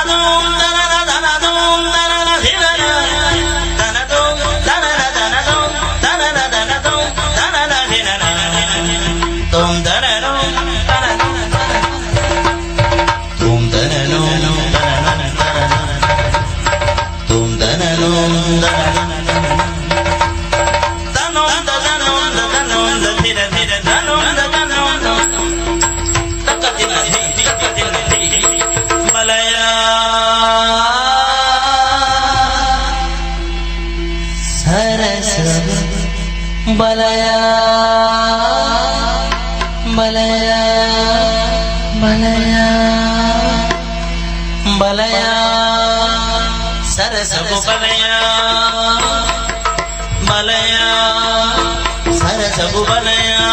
সাধু बलया बलया बलया बलया सरसब बलया सर सब बलया।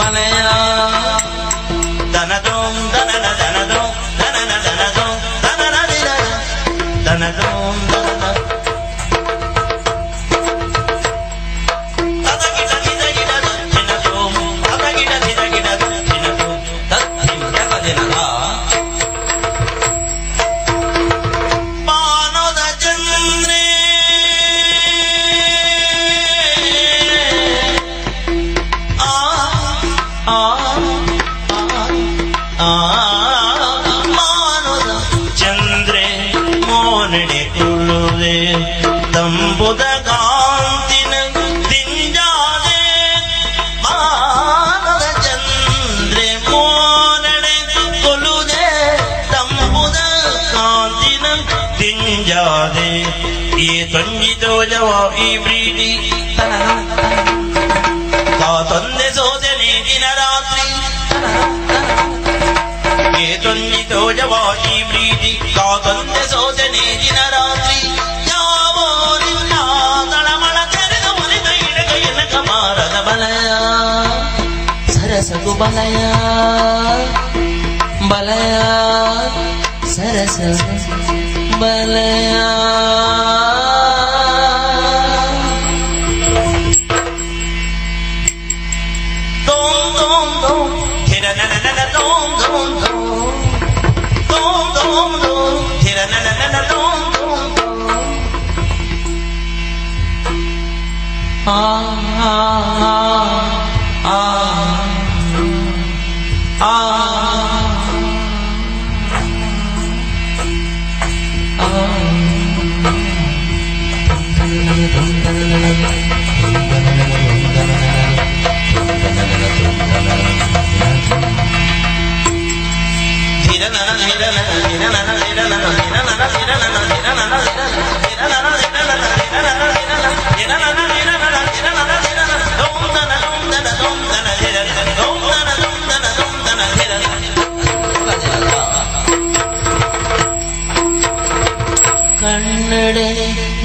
बनिया ಮಾನದ ಚಂದ್ರೆ ಮೋನಡೆ ತುಳುವೆ ತಂಬುದ ಕಾಂತಿನ ತಿಂಜಾದೆ ಮಾನದ ಚಂದ್ರೆ ಮೋನಡೆ ಕೊಲುದೆ ತಂಬುದ ಕಾಂತಿನ ತಿಂಜಾದೆ ಈ ತಂಗಿತೋ ಜವ ಈ ಪ್ರೀತಿ ಕಾ ತಂದೆ ಸೋದನೆ ದಿನ ರಾತ್ರಿ ಯಾವೋ ನಿನ್ನ ತಳಮಳ ತೆರೆದ ಮುರಿದ ಇಡಗ ಎನಕ ಮಾರದ ಬಲಯ ಸರಸಗು ಬಲಯ ಬಲಯ ಸರಸ ಬಲಯ ah ah ah ah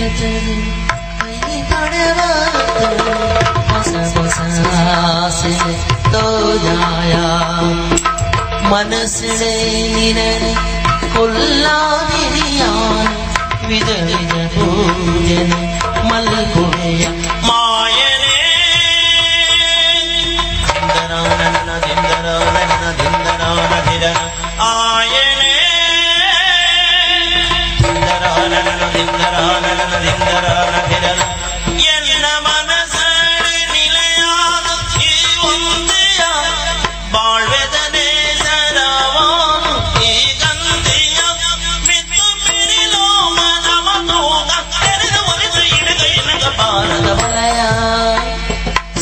உள்ளத்தது கை தடவாசை தோதாயா மனசிலே நினை கொல்லாதிரியான் வித வித பூஜன மல்குடைய மாயனே திந்தரான திந்தரான திந்தரான திர ஆயனே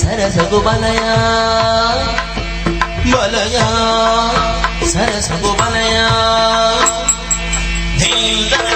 సరసగు బలయా బలయా సరసగు బలయా ధీందర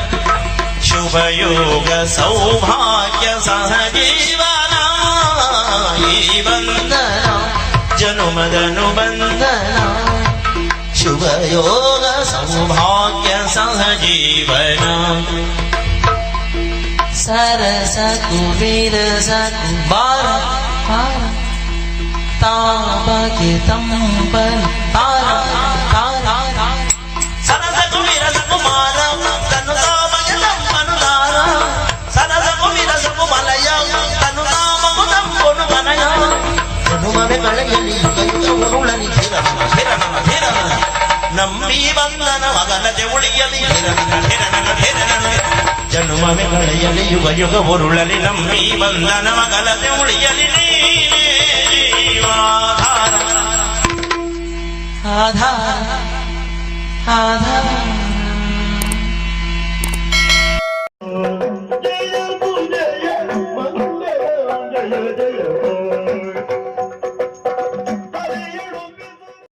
उपयोग सौभाग्य सहजीवना जनुमदनुबंदना शुभयोग सौभाग्य सहजीवना। सरस कुबेर सकुबार तापकितं पर तारा ಜನುಮವೆ ಕಳೆಯಲಿ ಯುಗ ಯುಗ ಉರುಳಲಿ ನಂಬಿ ಬಂಧನ ಮಗಲದೆ ಉಳಿಯಲಿ ಆಧಾರ. ಆಧಾರ ಆಧಾರ.